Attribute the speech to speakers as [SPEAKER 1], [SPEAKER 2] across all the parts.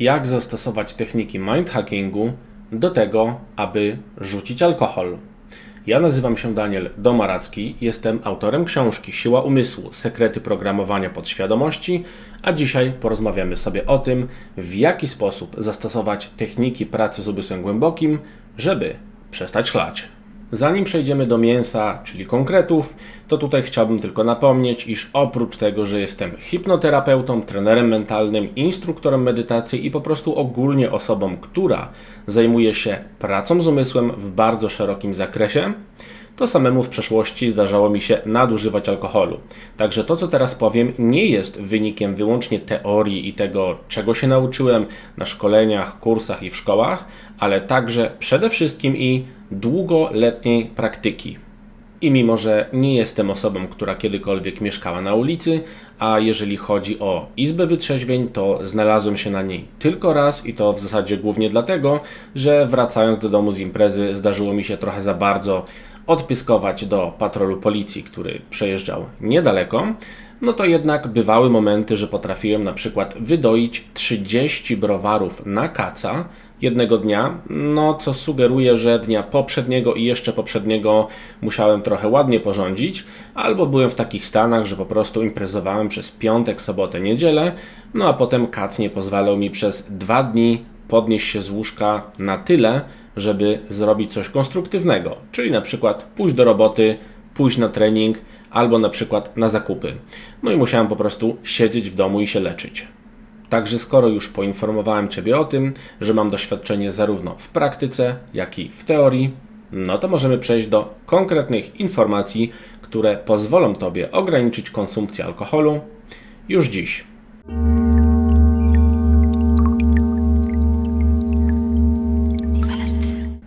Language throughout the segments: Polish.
[SPEAKER 1] jak zastosować techniki mindhackingu do tego, aby rzucić alkohol. Ja nazywam się Daniel Domaracki, jestem autorem książki Siła Umysłu Sekrety Programowania Podświadomości, a dzisiaj porozmawiamy sobie o tym, w jaki sposób zastosować techniki pracy z umysłem głębokim, żeby przestać chlać. Zanim przejdziemy do mięsa, czyli konkretów, to tutaj chciałbym tylko napomnieć, iż oprócz tego, że jestem hipnoterapeutą, trenerem mentalnym, instruktorem medytacji i po prostu ogólnie osobą, która zajmuje się pracą z umysłem w bardzo szerokim zakresie, to samemu w przeszłości zdarzało mi się nadużywać alkoholu. Także to, co teraz powiem, nie jest wynikiem wyłącznie teorii i tego, czego się nauczyłem na szkoleniach, kursach i w szkołach, ale także przede wszystkim i długoletniej praktyki. I mimo, że nie jestem osobą, która kiedykolwiek mieszkała na ulicy, a jeżeli chodzi o izbę wytrzeźwień, to znalazłem się na niej tylko raz i to w zasadzie głównie dlatego, że wracając do domu z imprezy zdarzyło mi się trochę za bardzo odpyskować do patrolu policji, który przejeżdżał niedaleko, no to jednak bywały momenty, że potrafiłem na przykład wydoić 30 browarów na kaca jednego dnia, no co sugeruje, że dnia poprzedniego i jeszcze poprzedniego musiałem trochę ładnie porządzić, albo byłem w takich stanach, że po prostu imprezowałem przez piątek, sobotę, niedzielę, no a potem kac nie pozwalał mi przez dwa dni podnieść się z łóżka na tyle, żeby zrobić coś konstruktywnego, czyli na przykład pójść do roboty, pójść na trening albo na przykład na zakupy. No i musiałem po prostu siedzieć w domu i się leczyć. Także skoro już poinformowałem Ciebie o tym, że mam doświadczenie zarówno w praktyce, jak i w teorii, no to możemy przejść do konkretnych informacji, które pozwolą Tobie ograniczyć konsumpcję alkoholu już dziś.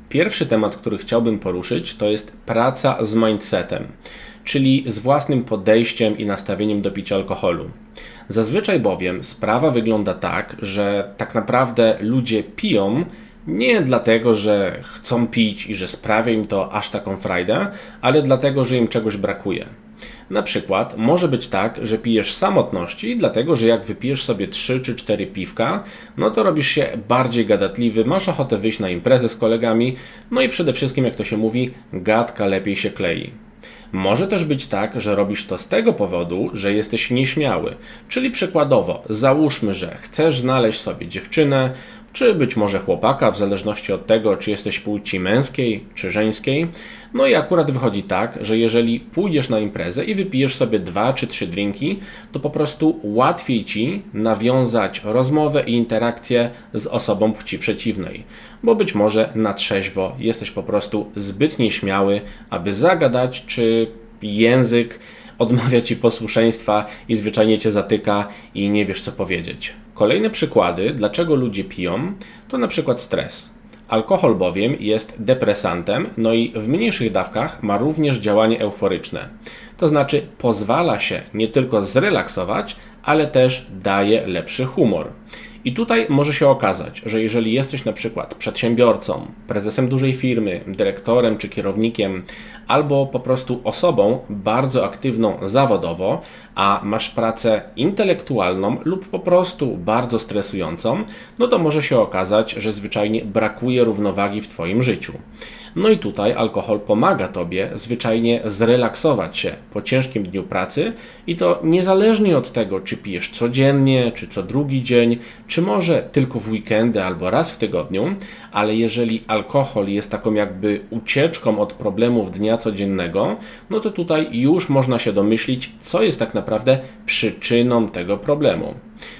[SPEAKER 1] Pierwszy temat, który chciałbym poruszyć, to jest praca z mindsetem, czyli z własnym podejściem i nastawieniem do picia alkoholu. Zazwyczaj bowiem sprawa wygląda tak, że tak naprawdę ludzie piją nie dlatego, że chcą pić i że sprawia im to aż taką frajdę, ale dlatego, że im czegoś brakuje. Na przykład może być tak, że pijesz samotności, dlatego że jak wypijesz sobie 3 czy 4 piwka, no to robisz się bardziej gadatliwy, masz ochotę wyjść na imprezę z kolegami, no i przede wszystkim, jak to się mówi, gadka lepiej się klei. Może też być tak, że robisz to z tego powodu, że jesteś nieśmiały. Czyli przykładowo, załóżmy, że chcesz znaleźć sobie dziewczynę, czy być może chłopaka, w zależności od tego, czy jesteś płci męskiej czy żeńskiej. No i akurat wychodzi tak, że jeżeli pójdziesz na imprezę i wypijesz sobie dwa czy trzy drinki, to po prostu łatwiej ci nawiązać rozmowę i interakcję z osobą płci przeciwnej, bo być może na trzeźwo jesteś po prostu zbyt nieśmiały, aby zagadać, czy język odmawia ci posłuszeństwa i zwyczajnie cię zatyka i nie wiesz co powiedzieć. Kolejne przykłady, dlaczego ludzie piją, to na przykład stres. Alkohol bowiem jest depresantem, no i w mniejszych dawkach ma również działanie euforyczne. To znaczy pozwala się nie tylko zrelaksować, ale też daje lepszy humor. I tutaj może się okazać, że jeżeli jesteś na przykład przedsiębiorcą, prezesem dużej firmy, dyrektorem czy kierownikiem, albo po prostu osobą bardzo aktywną zawodowo, a masz pracę intelektualną lub po prostu bardzo stresującą, no to może się okazać, że zwyczajnie brakuje równowagi w Twoim życiu. No i tutaj alkohol pomaga Tobie zwyczajnie zrelaksować się po ciężkim dniu pracy i to niezależnie od tego, czy pijesz codziennie, czy co drugi dzień, czy może tylko w weekendy albo raz w tygodniu, ale jeżeli alkohol jest taką jakby ucieczką od problemów dnia codziennego, no to tutaj już można się domyślić, co jest tak naprawdę przyczyną tego problemu.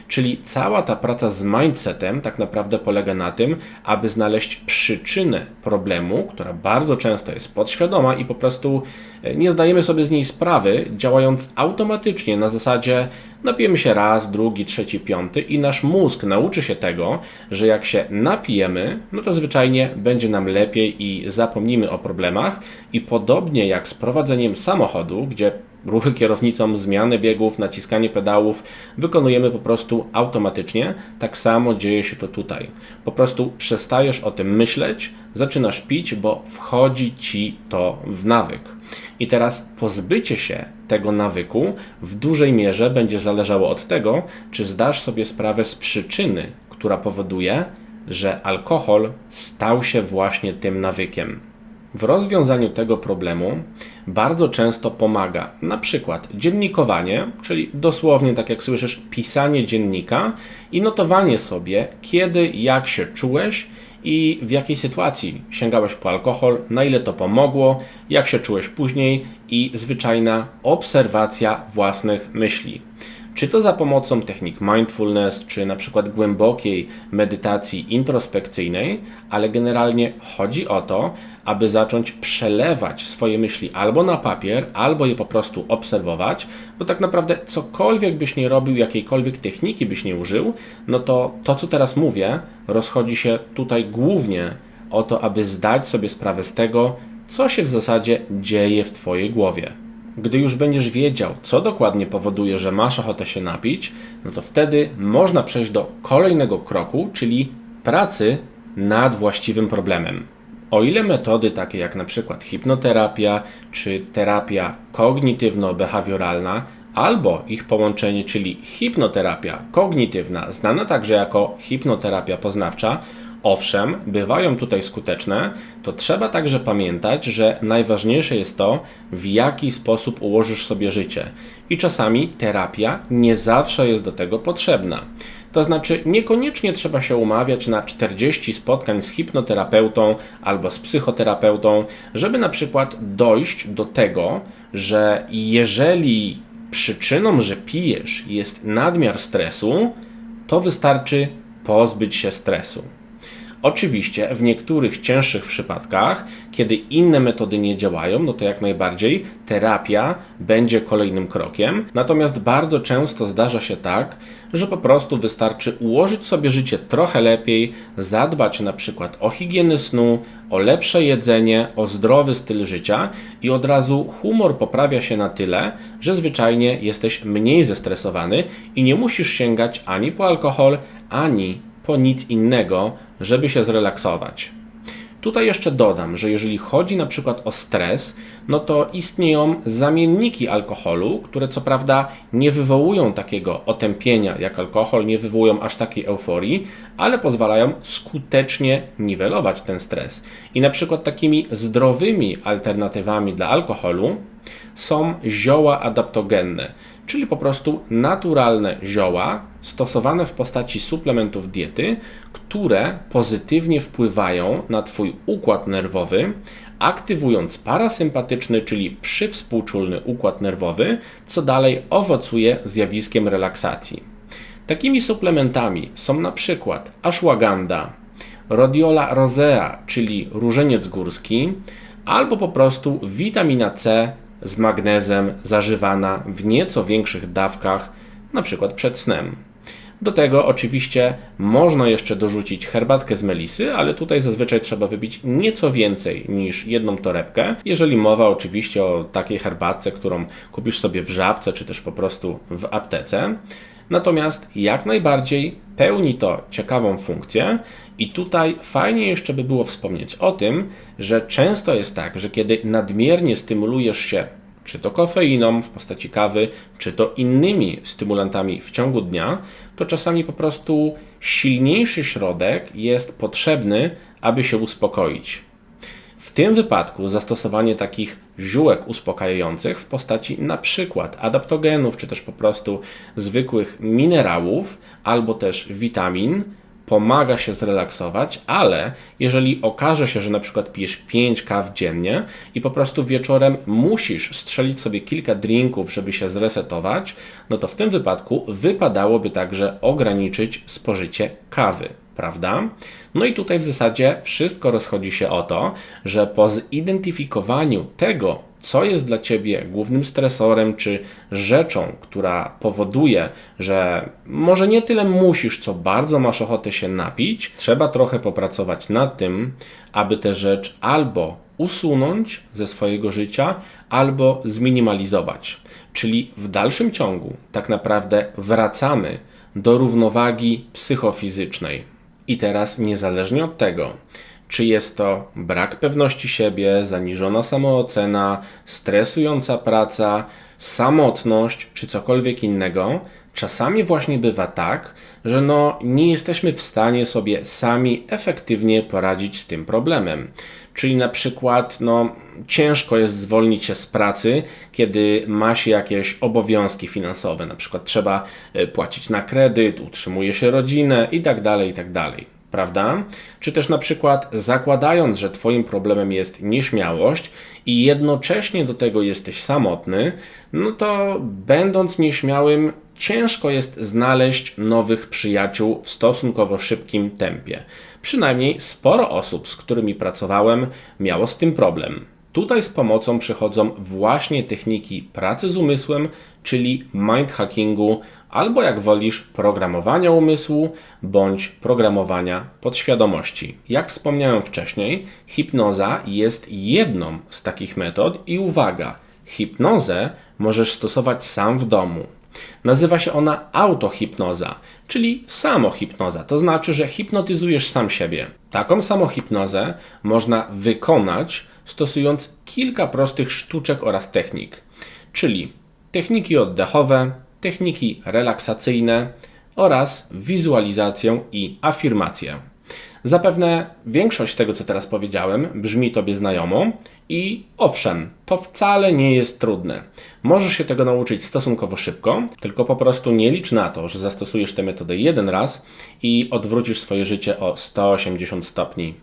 [SPEAKER 1] Czyli cała ta praca z mindsetem tak naprawdę polega na tym, aby znaleźć przyczynę problemu, która bardzo często jest podświadoma i po prostu e, nie zdajemy sobie z niej sprawy, działając automatycznie na zasadzie napijemy się raz, drugi, trzeci, piąty i nasz mózg nauczy się tego, że jak się napijemy, no to zwyczajnie będzie nam lepiej i zapomnimy o problemach. I podobnie jak z prowadzeniem samochodu, gdzie ruchy kierownicą, zmiany biegów, naciskanie pedałów wykonujemy po prostu automatycznie. Tak samo dzieje się to tutaj. Po prostu przestajesz o tym myśleć, zaczynasz pić, bo wchodzi ci to w nawyk. I teraz pozbycie się tego nawyku w dużej mierze będzie zależało od tego, czy zdasz sobie sprawę z przyczyny, która powoduje, że alkohol stał się właśnie tym nawykiem. W rozwiązaniu tego problemu bardzo często pomaga na przykład dziennikowanie, czyli dosłownie tak jak słyszysz, pisanie dziennika i notowanie sobie, kiedy, jak się czułeś i w jakiej sytuacji sięgałeś po alkohol, na ile to pomogło, jak się czułeś później i zwyczajna obserwacja własnych myśli. Czy to za pomocą technik mindfulness, czy na przykład głębokiej medytacji introspekcyjnej, ale generalnie chodzi o to, aby zacząć przelewać swoje myśli albo na papier, albo je po prostu obserwować, bo tak naprawdę cokolwiek byś nie robił, jakiejkolwiek techniki byś nie użył, no to to, co teraz mówię, rozchodzi się tutaj głównie o to, aby zdać sobie sprawę z tego, co się w zasadzie dzieje w Twojej głowie. Gdy już będziesz wiedział, co dokładnie powoduje, że masz ochotę się napić, no to wtedy można przejść do kolejnego kroku, czyli pracy nad właściwym problemem. O ile metody takie jak na przykład hipnoterapia czy terapia kognitywno-behawioralna albo ich połączenie, czyli hipnoterapia kognitywna, znana także jako hipnoterapia poznawcza, owszem, bywają tutaj skuteczne, to trzeba także pamiętać, że najważniejsze jest to, w jaki sposób ułożysz sobie życie. I czasami terapia nie zawsze jest do tego potrzebna. To znaczy, niekoniecznie trzeba się umawiać na 40 spotkań z hipnoterapeutą albo z psychoterapeutą, żeby na przykład dojść do tego, że jeżeli przyczyną, że pijesz, jest nadmiar stresu, to wystarczy pozbyć się stresu. Oczywiście w niektórych cięższych przypadkach, kiedy inne metody nie działają, no to jak najbardziej terapia będzie kolejnym krokiem. Natomiast bardzo często zdarza się tak, że po prostu wystarczy ułożyć sobie życie trochę lepiej, zadbać na przykład o higienę snu, o lepsze jedzenie, o zdrowy styl życia i od razu humor poprawia się na tyle, że zwyczajnie jesteś mniej zestresowany i nie musisz sięgać ani po alkohol, ani po nic innego, żeby się zrelaksować. Tutaj jeszcze dodam, że jeżeli chodzi na przykład o stres, no to istnieją zamienniki alkoholu, które co prawda nie wywołują takiego otępienia jak alkohol, nie wywołują aż takiej euforii, ale pozwalają skutecznie niwelować ten stres. I na przykład takimi zdrowymi alternatywami dla alkoholu są zioła adaptogenne, czyli po prostu naturalne zioła stosowane w postaci suplementów diety, które pozytywnie wpływają na Twój układ nerwowy, aktywując parasympatyczny, czyli przywspółczulny układ nerwowy, co dalej owocuje zjawiskiem relaksacji. Takimi suplementami są na przykład ashwagandha, rhodiola rosea, czyli różeniec górski, albo po prostu witamina C z magnezem zażywana w nieco większych dawkach, przykład przed snem. Do tego oczywiście można jeszcze dorzucić herbatkę z melisy, ale tutaj zazwyczaj trzeba wypić nieco więcej niż jedną torebkę. Jeżeli mowa oczywiście o takiej herbatce, którą kupisz sobie w żabce czy też po prostu w aptece. Natomiast jak najbardziej pełni to ciekawą funkcję i tutaj fajnie jeszcze by było wspomnieć o tym, że często jest tak, że kiedy nadmiernie stymulujesz się czy to kofeiną w postaci kawy, czy to innymi stymulantami w ciągu dnia, to czasami po prostu silniejszy środek jest potrzebny, aby się uspokoić. W tym wypadku zastosowanie takich ziółek uspokajających w postaci przykład adaptogenów, czy też po prostu zwykłych minerałów, albo też witamin, pomaga się zrelaksować, ale jeżeli okaże się, że na przykład pijesz 5 kaw dziennie i po prostu wieczorem musisz strzelić sobie kilka drinków, żeby się zresetować, no to w tym wypadku wypadałoby także ograniczyć spożycie kawy prawda? No i tutaj w zasadzie wszystko rozchodzi się o to, że po zidentyfikowaniu tego, co jest dla ciebie głównym stresorem czy rzeczą, która powoduje, że może nie tyle musisz, co bardzo masz ochotę się napić, trzeba trochę popracować nad tym, aby tę rzecz albo usunąć ze swojego życia, albo zminimalizować. Czyli w dalszym ciągu tak naprawdę wracamy do równowagi psychofizycznej. I teraz, niezależnie od tego, czy jest to brak pewności siebie, zaniżona samoocena, stresująca praca, samotność czy cokolwiek innego, czasami właśnie bywa tak, że no, nie jesteśmy w stanie sobie sami efektywnie poradzić z tym problemem. Czyli na przykład no, ciężko jest zwolnić się z pracy, kiedy ma się jakieś obowiązki finansowe, na przykład trzeba e, płacić na kredyt, utrzymuje się rodzinę itd., tak itd. Tak prawda? Czy też na przykład zakładając, że Twoim problemem jest nieśmiałość i jednocześnie do tego jesteś samotny, no to będąc nieśmiałym, ciężko jest znaleźć nowych przyjaciół w stosunkowo szybkim tempie. Przynajmniej sporo osób, z którymi pracowałem, miało z tym problem. Tutaj z pomocą przychodzą właśnie techniki pracy z umysłem, czyli mind hackingu, albo jak wolisz, programowania umysłu bądź programowania podświadomości. Jak wspomniałem wcześniej, hipnoza jest jedną z takich metod i uwaga, hipnozę możesz stosować sam w domu. Nazywa się ona autohipnoza, czyli samohipnoza. To znaczy, że hipnotyzujesz sam siebie. Taką samohipnozę można wykonać stosując kilka prostych sztuczek oraz technik, czyli techniki oddechowe, techniki relaksacyjne oraz wizualizację i afirmację. Zapewne większość tego, co teraz powiedziałem, brzmi Tobie znajomo i owszem, to wcale nie jest trudne. Możesz się tego nauczyć stosunkowo szybko, tylko po prostu nie licz na to, że zastosujesz tę metodę jeden raz i odwrócisz swoje życie o 180 stopni.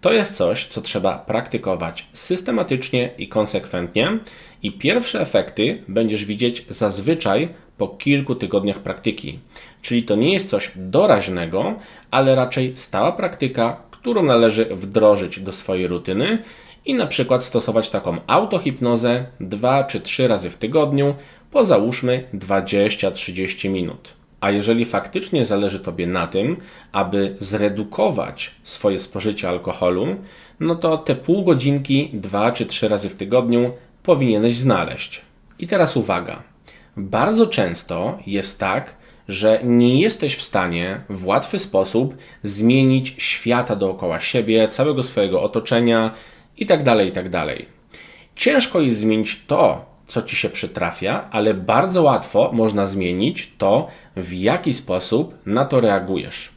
[SPEAKER 1] To jest coś, co trzeba praktykować systematycznie i konsekwentnie, i pierwsze efekty będziesz widzieć zazwyczaj po kilku tygodniach praktyki. Czyli to nie jest coś doraźnego, ale raczej stała praktyka, którą należy wdrożyć do swojej rutyny i na przykład stosować taką autohipnozę 2 czy 3 razy w tygodniu po załóżmy 20-30 minut. A jeżeli faktycznie zależy Tobie na tym, aby zredukować swoje spożycie alkoholu, no to te pół godzinki, dwa czy trzy razy w tygodniu powinieneś znaleźć. I teraz uwaga. Bardzo często jest tak, że nie jesteś w stanie w łatwy sposób zmienić świata dookoła siebie, całego swojego otoczenia itd. Tak itd. Tak Ciężko jest zmienić to, co ci się przytrafia, ale bardzo łatwo można zmienić to, w jaki sposób na to reagujesz.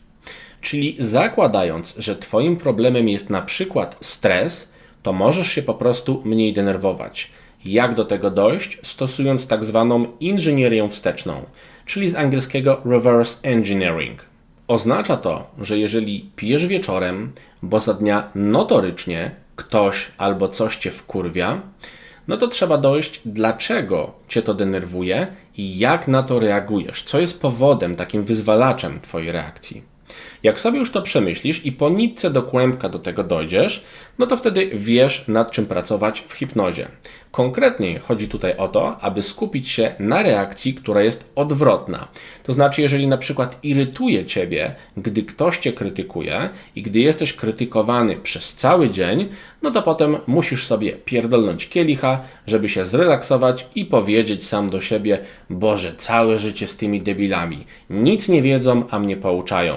[SPEAKER 1] Czyli zakładając, że Twoim problemem jest na przykład stres, to możesz się po prostu mniej denerwować. Jak do tego dojść? Stosując tak zwaną inżynierię wsteczną, czyli z angielskiego reverse engineering. Oznacza to, że jeżeli pijesz wieczorem, bo za dnia notorycznie ktoś albo coś cię wkurwia, no to trzeba dojść, dlaczego cię to denerwuje i jak na to reagujesz, co jest powodem, takim wyzwalaczem twojej reakcji. Jak sobie już to przemyślisz i po nitce do kłębka do tego dojdziesz, no to wtedy wiesz nad czym pracować w hipnozie. Konkretnie chodzi tutaj o to, aby skupić się na reakcji, która jest odwrotna. To znaczy, jeżeli na przykład irytuje ciebie, gdy ktoś cię krytykuje i gdy jesteś krytykowany przez cały dzień, no to potem musisz sobie pierdolnąć kielicha, żeby się zrelaksować i powiedzieć sam do siebie: Boże, całe życie z tymi debilami. Nic nie wiedzą, a mnie pouczają.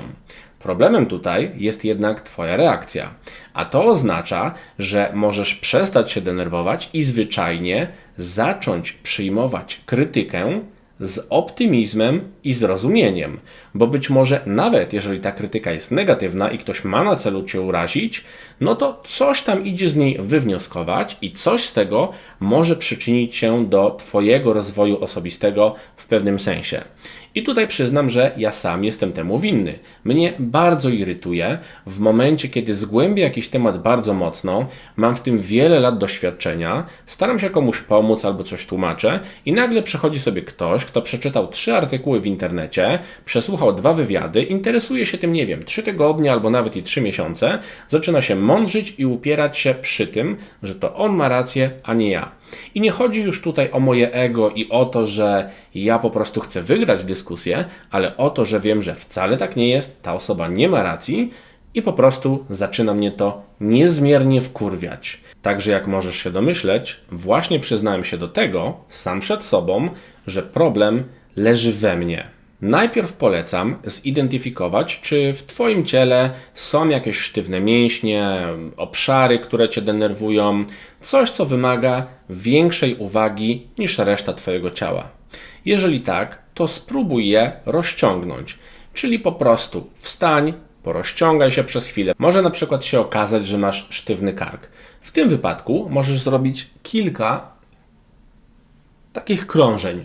[SPEAKER 1] Problemem tutaj jest jednak Twoja reakcja, a to oznacza, że możesz przestać się denerwować i zwyczajnie zacząć przyjmować krytykę z optymizmem i zrozumieniem, bo być może nawet jeżeli ta krytyka jest negatywna i ktoś ma na celu cię urazić, no to coś tam idzie z niej wywnioskować i coś z tego może przyczynić się do Twojego rozwoju osobistego w pewnym sensie. I tutaj przyznam, że ja sam jestem temu winny. Mnie bardzo irytuje w momencie, kiedy zgłębię jakiś temat bardzo mocno, mam w tym wiele lat doświadczenia, staram się komuś pomóc albo coś tłumaczę i nagle przychodzi sobie ktoś, kto przeczytał trzy artykuły w internecie, przesłuchał dwa wywiady, interesuje się tym, nie wiem, trzy tygodnie albo nawet i trzy miesiące, zaczyna się mądrzyć i upierać się przy tym, że to on ma rację, a nie ja. I nie chodzi już tutaj o moje ego i o to, że ja po prostu chcę wygrać dyskusję, ale o to, że wiem, że wcale tak nie jest, ta osoba nie ma racji i po prostu zaczyna mnie to niezmiernie wkurwiać. Także jak możesz się domyśleć, właśnie przyznałem się do tego sam przed sobą, że problem leży we mnie. Najpierw polecam zidentyfikować, czy w Twoim ciele są jakieś sztywne mięśnie, obszary, które Cię denerwują, coś, co wymaga większej uwagi niż reszta Twojego ciała. Jeżeli tak, to spróbuj je rozciągnąć. Czyli po prostu wstań, porozciągaj się przez chwilę. Może na przykład się okazać, że masz sztywny kark. W tym wypadku możesz zrobić kilka takich krążeń.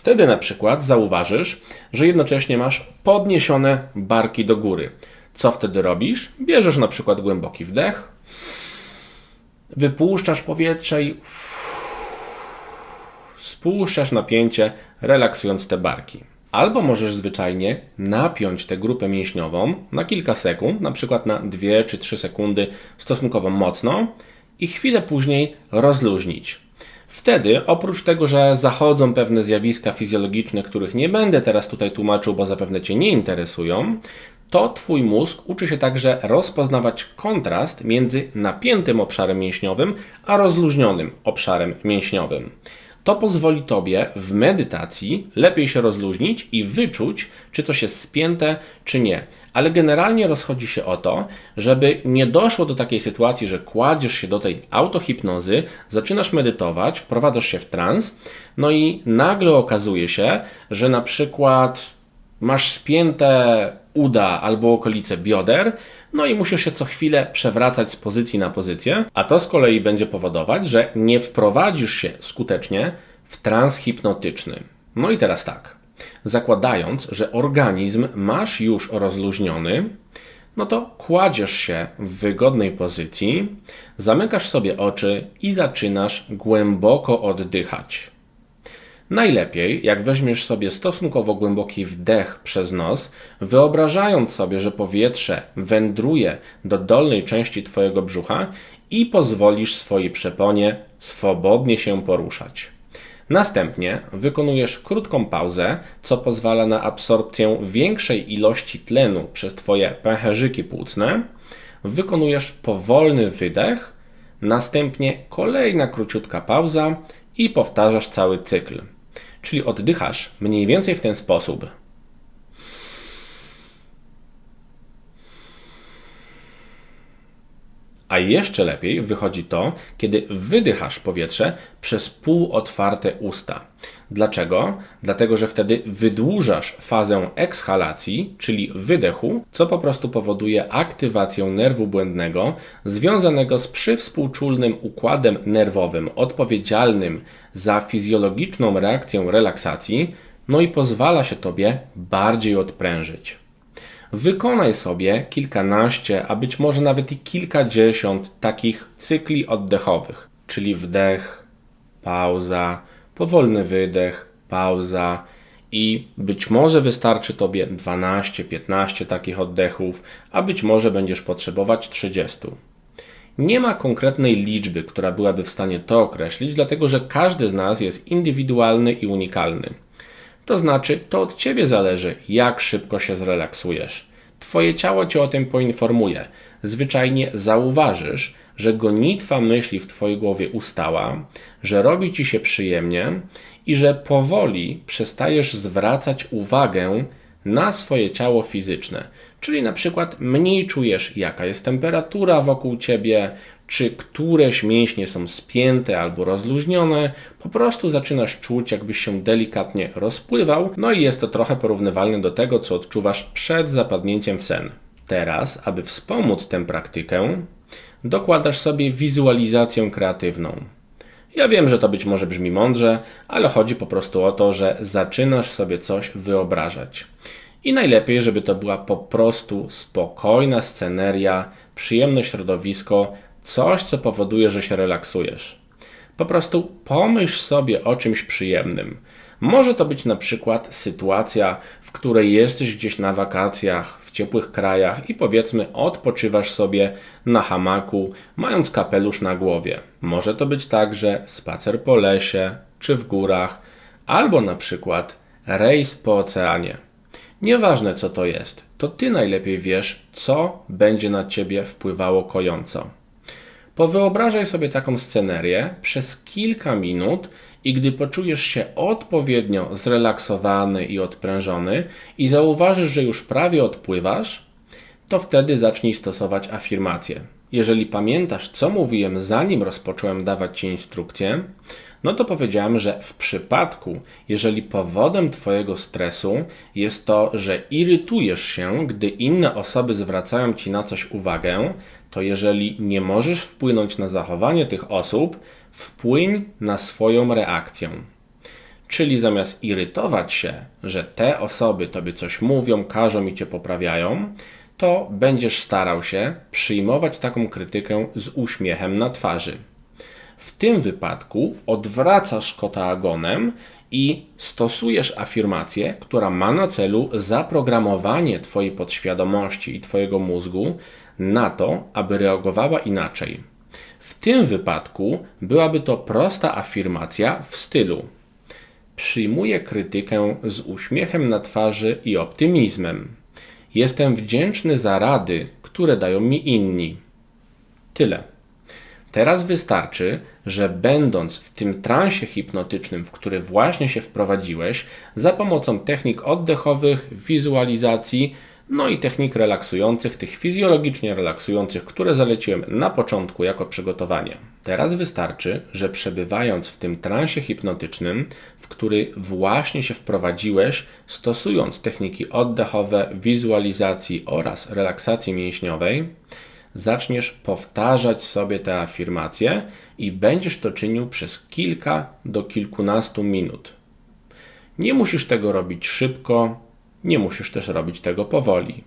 [SPEAKER 1] Wtedy na przykład zauważysz, że jednocześnie masz podniesione barki do góry. Co wtedy robisz? Bierzesz na przykład głęboki wdech, wypuszczasz powietrze i spuszczasz napięcie, relaksując te barki. Albo możesz zwyczajnie napiąć tę grupę mięśniową na kilka sekund, na przykład na 2 czy 3 sekundy stosunkowo mocno i chwilę później rozluźnić. Wtedy, oprócz tego, że zachodzą pewne zjawiska fizjologiczne, których nie będę teraz tutaj tłumaczył, bo zapewne Cię nie interesują, to Twój mózg uczy się także rozpoznawać kontrast między napiętym obszarem mięśniowym a rozluźnionym obszarem mięśniowym. To pozwoli Tobie w medytacji lepiej się rozluźnić i wyczuć, czy coś jest spięte, czy nie. Ale generalnie rozchodzi się o to, żeby nie doszło do takiej sytuacji, że kładziesz się do tej autohipnozy, zaczynasz medytować, wprowadzasz się w trans, no i nagle okazuje się, że na przykład masz spięte uda albo okolice bioder, no i musisz się co chwilę przewracać z pozycji na pozycję, a to z kolei będzie powodować, że nie wprowadzisz się skutecznie w trans hipnotyczny. No i teraz tak. Zakładając, że organizm masz już rozluźniony, no to kładziesz się w wygodnej pozycji, zamykasz sobie oczy i zaczynasz głęboko oddychać. Najlepiej, jak weźmiesz sobie stosunkowo głęboki wdech przez nos, wyobrażając sobie, że powietrze wędruje do dolnej części Twojego brzucha i pozwolisz swojej przeponie swobodnie się poruszać. Następnie wykonujesz krótką pauzę, co pozwala na absorpcję większej ilości tlenu przez Twoje pęcherzyki płucne. Wykonujesz powolny wydech, następnie kolejna króciutka pauza i powtarzasz cały cykl. Czyli oddychasz mniej więcej w ten sposób. Jeszcze lepiej wychodzi to, kiedy wydychasz powietrze przez półotwarte usta. Dlaczego? Dlatego, że wtedy wydłużasz fazę ekshalacji, czyli wydechu, co po prostu powoduje aktywację nerwu błędnego związanego z przywspółczulnym układem nerwowym odpowiedzialnym za fizjologiczną reakcję relaksacji, no i pozwala się tobie bardziej odprężyć. Wykonaj sobie kilkanaście, a być może nawet i kilkadziesiąt takich cykli oddechowych, czyli wdech, pauza, powolny wydech, pauza i być może wystarczy Tobie 12-15 takich oddechów, a być może będziesz potrzebować 30. Nie ma konkretnej liczby, która byłaby w stanie to określić, dlatego że każdy z nas jest indywidualny i unikalny. To znaczy, to od Ciebie zależy, jak szybko się zrelaksujesz. Twoje ciało Cię o tym poinformuje. Zwyczajnie zauważysz, że gonitwa myśli w Twojej głowie ustała, że robi Ci się przyjemnie i że powoli przestajesz zwracać uwagę na swoje ciało fizyczne. Czyli na przykład mniej czujesz, jaka jest temperatura wokół ciebie, czy któreś mięśnie są spięte albo rozluźnione. Po prostu zaczynasz czuć, jakbyś się delikatnie rozpływał, no i jest to trochę porównywalne do tego, co odczuwasz przed zapadnięciem w sen. Teraz, aby wspomóc tę praktykę, dokładasz sobie wizualizację kreatywną. Ja wiem, że to być może brzmi mądrze, ale chodzi po prostu o to, że zaczynasz sobie coś wyobrażać. I najlepiej, żeby to była po prostu spokojna sceneria, przyjemne środowisko, coś, co powoduje, że się relaksujesz. Po prostu pomyśl sobie o czymś przyjemnym. Może to być na przykład sytuacja, w której jesteś gdzieś na wakacjach w ciepłych krajach i powiedzmy odpoczywasz sobie na hamaku, mając kapelusz na głowie. Może to być także spacer po lesie czy w górach, albo na przykład rejs po oceanie. Nieważne co to jest, to ty najlepiej wiesz, co będzie na ciebie wpływało kojąco. Powyobrażaj sobie taką scenerię przez kilka minut i gdy poczujesz się odpowiednio zrelaksowany i odprężony i zauważysz, że już prawie odpływasz, to wtedy zacznij stosować afirmacje. jeżeli pamiętasz, co mówiłem zanim rozpocząłem dawać Ci instrukcję, no to powiedziałem, że w przypadku, jeżeli powodem Twojego stresu jest to, że irytujesz się, gdy inne osoby zwracają Ci na coś uwagę, to jeżeli nie możesz wpłynąć na zachowanie tych osób, wpłyń na swoją reakcję. Czyli zamiast irytować się, że te osoby tobie coś mówią, każą i cię poprawiają, to będziesz starał się przyjmować taką krytykę z uśmiechem na twarzy. W tym wypadku odwracasz kota agonem i stosujesz afirmację, która ma na celu zaprogramowanie Twojej podświadomości i Twojego mózgu na to, aby reagowała inaczej. W tym wypadku byłaby to prosta afirmacja w stylu: Przyjmuję krytykę z uśmiechem na twarzy i optymizmem. Jestem wdzięczny za rady, które dają mi inni. Tyle. Teraz wystarczy, że będąc w tym transie hipnotycznym, w który właśnie się wprowadziłeś, za pomocą technik oddechowych, wizualizacji, no i technik relaksujących, tych fizjologicznie relaksujących, które zaleciłem na początku jako przygotowanie. Teraz wystarczy, że przebywając w tym transie hipnotycznym, w który właśnie się wprowadziłeś, stosując techniki oddechowe, wizualizacji oraz relaksacji mięśniowej, zaczniesz powtarzać sobie te afirmacje i będziesz to czynił przez kilka do kilkunastu minut. Nie musisz tego robić szybko, nie musisz też robić tego powoli.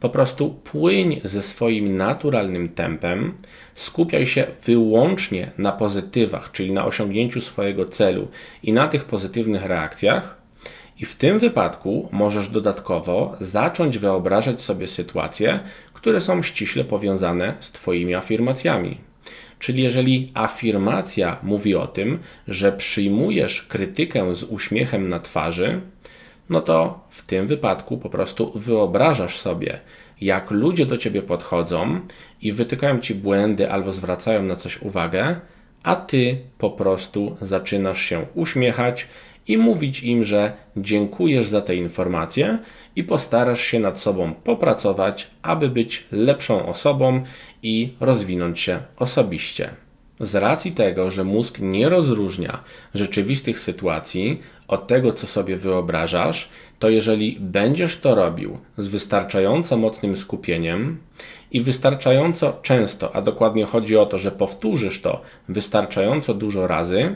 [SPEAKER 1] Po prostu płyń ze swoim naturalnym tempem, skupiaj się wyłącznie na pozytywach, czyli na osiągnięciu swojego celu i na tych pozytywnych reakcjach. I w tym wypadku możesz dodatkowo zacząć wyobrażać sobie sytuacje, które są ściśle powiązane z Twoimi afirmacjami. Czyli jeżeli afirmacja mówi o tym, że przyjmujesz krytykę z uśmiechem na twarzy, no to w tym wypadku po prostu wyobrażasz sobie, jak ludzie do ciebie podchodzą i wytykają ci błędy albo zwracają na coś uwagę, a ty po prostu zaczynasz się uśmiechać i mówić im, że dziękujesz za te informacje i postarasz się nad sobą popracować, aby być lepszą osobą i rozwinąć się osobiście. Z racji tego, że mózg nie rozróżnia rzeczywistych sytuacji od tego, co sobie wyobrażasz, to jeżeli będziesz to robił z wystarczająco mocnym skupieniem i wystarczająco często, a dokładnie chodzi o to, że powtórzysz to wystarczająco dużo razy,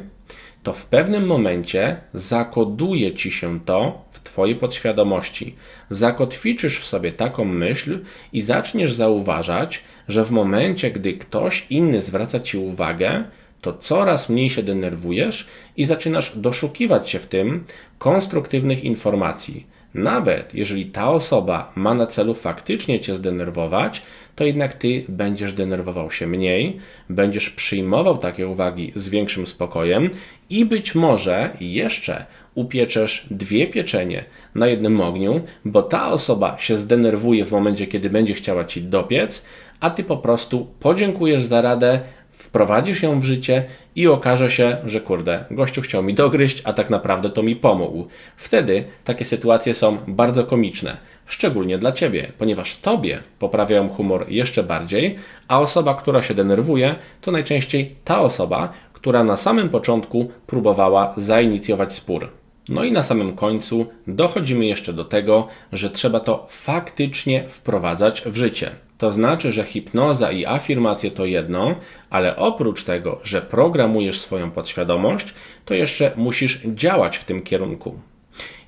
[SPEAKER 1] to w pewnym momencie zakoduje ci się to w Twojej podświadomości. Zakotwiczysz w sobie taką myśl i zaczniesz zauważać, że w momencie, gdy ktoś inny zwraca ci uwagę, to coraz mniej się denerwujesz i zaczynasz doszukiwać się w tym konstruktywnych informacji. Nawet jeżeli ta osoba ma na celu faktycznie cię zdenerwować, to jednak ty będziesz denerwował się mniej, będziesz przyjmował takie uwagi z większym spokojem i być może jeszcze upieczesz dwie pieczenie na jednym ogniu, bo ta osoba się zdenerwuje w momencie, kiedy będzie chciała ci dopiec, a ty po prostu podziękujesz za radę, wprowadzisz ją w życie i okaże się, że kurde, gościu chciał mi dogryźć, a tak naprawdę to mi pomógł. Wtedy takie sytuacje są bardzo komiczne, szczególnie dla ciebie, ponieważ tobie poprawiają humor jeszcze bardziej, a osoba, która się denerwuje, to najczęściej ta osoba, która na samym początku próbowała zainicjować spór. No i na samym końcu dochodzimy jeszcze do tego, że trzeba to faktycznie wprowadzać w życie. To znaczy, że hipnoza i afirmacje to jedno, ale oprócz tego, że programujesz swoją podświadomość, to jeszcze musisz działać w tym kierunku.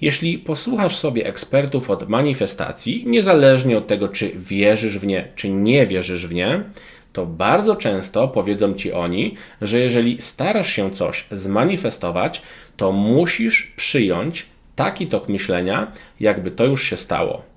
[SPEAKER 1] Jeśli posłuchasz sobie ekspertów od manifestacji, niezależnie od tego, czy wierzysz w nie, czy nie wierzysz w nie, to bardzo często powiedzą ci oni, że jeżeli starasz się coś zmanifestować, to musisz przyjąć taki tok myślenia, jakby to już się stało.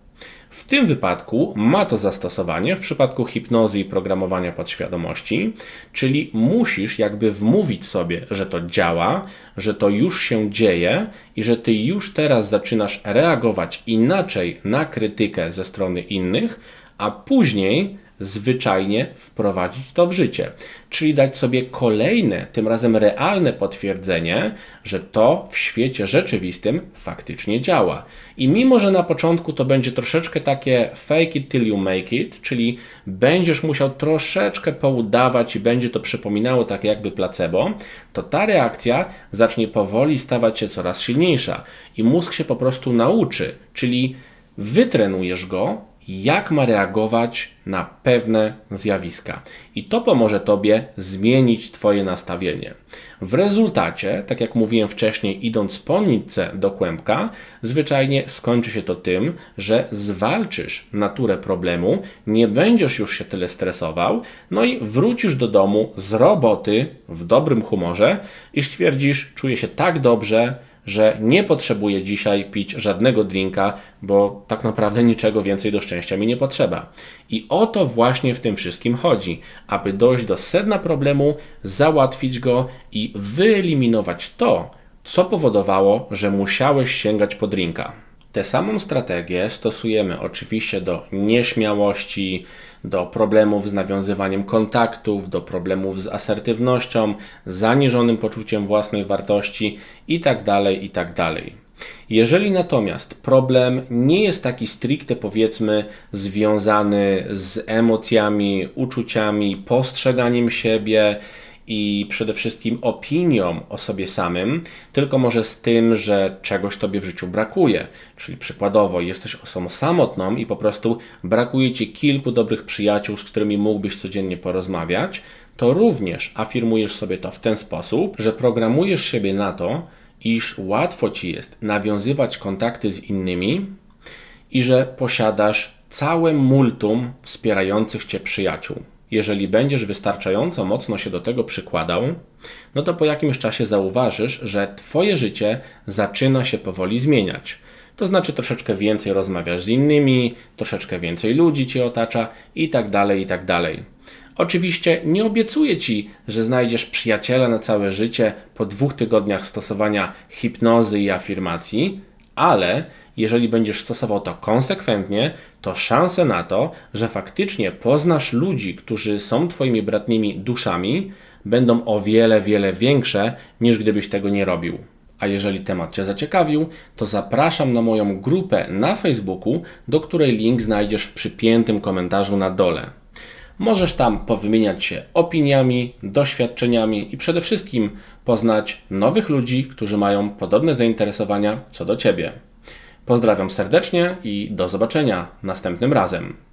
[SPEAKER 1] W tym wypadku ma to zastosowanie w przypadku hipnozy i programowania podświadomości, czyli musisz jakby wmówić sobie, że to działa, że to już się dzieje i że ty już teraz zaczynasz reagować inaczej na krytykę ze strony innych, a później zwyczajnie wprowadzić to w życie. Czyli dać sobie kolejne, tym razem realne potwierdzenie, że to w świecie rzeczywistym faktycznie działa. I mimo, że na początku to będzie troszeczkę takie fake it till you make it, czyli będziesz musiał troszeczkę poudawać i będzie to przypominało tak jakby placebo, to ta reakcja zacznie powoli stawać się coraz silniejsza i mózg się po prostu nauczy, czyli wytrenujesz go jak ma reagować na pewne zjawiska. I to pomoże Tobie zmienić Twoje nastawienie. W rezultacie, tak jak mówiłem wcześniej, idąc po nitce do kłębka, zwyczajnie skończy się to tym, że zwalczysz naturę problemu, nie będziesz już się tyle stresował, no i wrócisz do domu z roboty w dobrym humorze i stwierdzisz, czuję się tak dobrze, że nie potrzebuję dzisiaj pić żadnego drinka, bo tak naprawdę niczego więcej do szczęścia mi nie potrzeba. I o to właśnie w tym wszystkim chodzi, aby dojść do sedna problemu, załatwić go i wyeliminować to, co powodowało, że musiałeś sięgać po drinka. Tę samą strategię stosujemy oczywiście do nieśmiałości, do problemów z nawiązywaniem kontaktów, do problemów z asertywnością, zaniżonym poczuciem własnej wartości itd. Tak itd. Tak Jeżeli natomiast problem nie jest taki stricte powiedzmy związany z emocjami, uczuciami, postrzeganiem siebie, i przede wszystkim opinią o sobie samym, tylko może z tym, że czegoś tobie w życiu brakuje. Czyli przykładowo jesteś osobą samotną i po prostu brakuje ci kilku dobrych przyjaciół, z którymi mógłbyś codziennie porozmawiać, to również afirmujesz sobie to w ten sposób, że programujesz siebie na to, iż łatwo ci jest nawiązywać kontakty z innymi i że posiadasz całe multum wspierających cię przyjaciół. Jeżeli będziesz wystarczająco mocno się do tego przykładał, no to po jakimś czasie zauważysz, że Twoje życie zaczyna się powoli zmieniać. To znaczy troszeczkę więcej rozmawiasz z innymi, troszeczkę więcej ludzi Cię otacza i tak dalej, i tak dalej. Oczywiście nie obiecuję Ci, że znajdziesz przyjaciela na całe życie po dwóch tygodniach stosowania hipnozy i afirmacji, ale jeżeli będziesz stosował to konsekwentnie, to szanse na to, że faktycznie poznasz ludzi, którzy są Twoimi bratnimi duszami, będą o wiele, wiele większe niż gdybyś tego nie robił. A jeżeli temat Cię zaciekawił, to zapraszam na moją grupę na Facebooku, do której link znajdziesz w przypiętym komentarzu na dole. Możesz tam powymieniać się opiniami, doświadczeniami i przede wszystkim poznać nowych ludzi, którzy mają podobne zainteresowania co do Ciebie. Pozdrawiam serdecznie i do zobaczenia następnym razem.